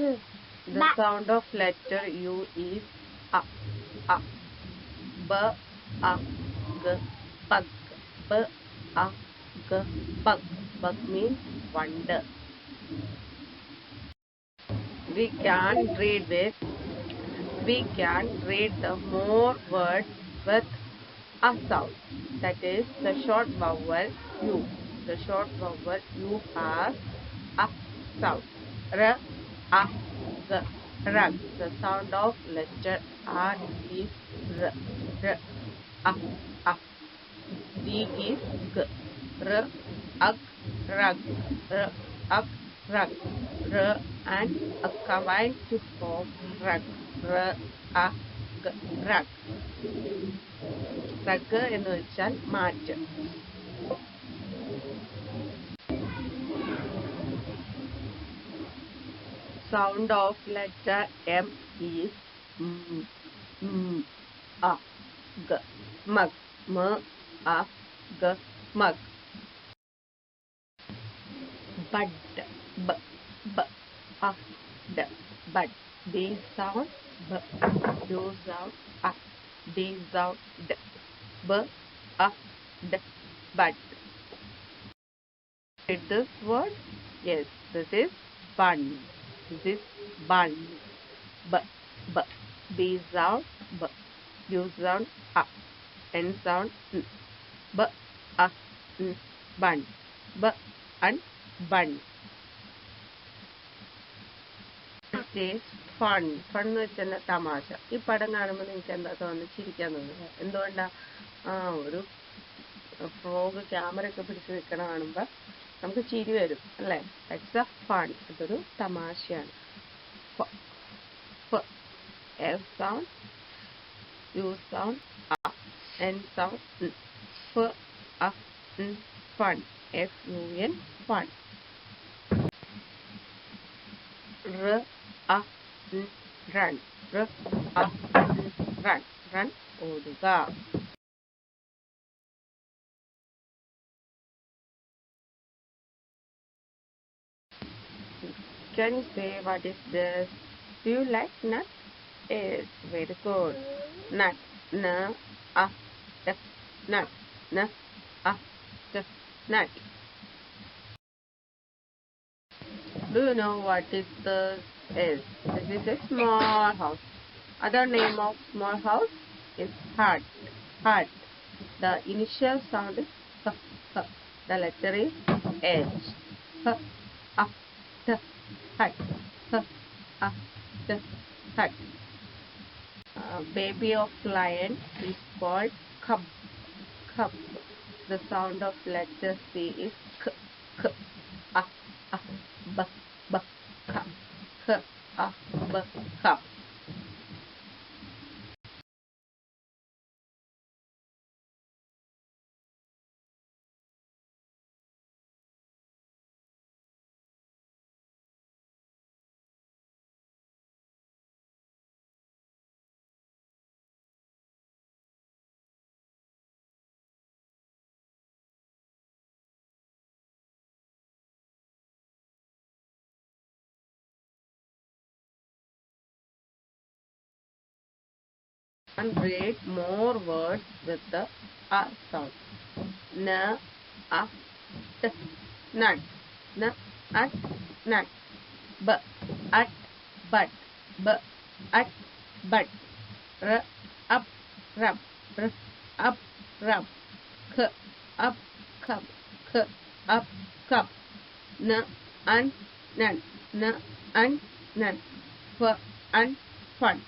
The sound of letter U is A. A. B. A. G. Pug. B. A. G. Pug. Pug means wonder. We can read this. We can read the more words with a sound. That is the short vowel U. The short vowel U has a sound. R A. G. Rug. The sound of letter R is R. R. A. A. D is G. R. Ug. Rug. R. Ug. Rug. R and a combine to form rug. R. A. G. Rug. Rug എന്ന് വെച്ചാൽ mat sound of letter M is M, M, A, G, mug, M, A, G, mug. Bud, B, B, A, D, bud. D sound, B, U sound, A, D sound, D, B, A, D, bud. Read this word? Yes, this is bun. Is bun. B, B. B sound, B. U sound, A. N sound, N. B, A, N. Bun. B, and bun. is fun. Fun എന്ന് വെച്ചാൽ തമാശ ഈ പടം കാണുമ്പോൾ നിങ്ങൾക്ക് എന്താ തോന്നുന്നത് ചിരിക്കാൻ തോന്നുന്നത് എന്തുകൊണ്ടാ ആ ഒരു ഫ്രോഗ് ക്യാമറ ഒക്കെ പിടിച്ച് നിൽക്കണ കാണുമ്പോൾ നമുക്ക് ചിരി വരും അല്ലേ ദാറ്റ്സ് എ ഫൺ അതൊരു തമാശയാണ് F sound U sound N sound ഫ fun F U N fun r a n run r a n run run ഓടുക Can you say what is this? Do you like nut? Yes, very good. Nut. N a ah, t nut. N a ah, t nut. Do you know what is this? Is this is a small house. Other name of small house is heart. Heart. The initial sound is h. h. The letter is H. H. A. T. Hut. H. A. T. Hut. Uh, baby of lion is called cub. Cub. The sound of letter C is k. K. A. A. B. B. Cup. K. A. B. Cup. And read more words with the a sound. N, a, t, nut. N, at, nut. B, at, but. B, at, but. R, up, rub. R, up, rub. K, up, cup. K, up, cup. N, and, nut. N, and, nut. F, and, fun.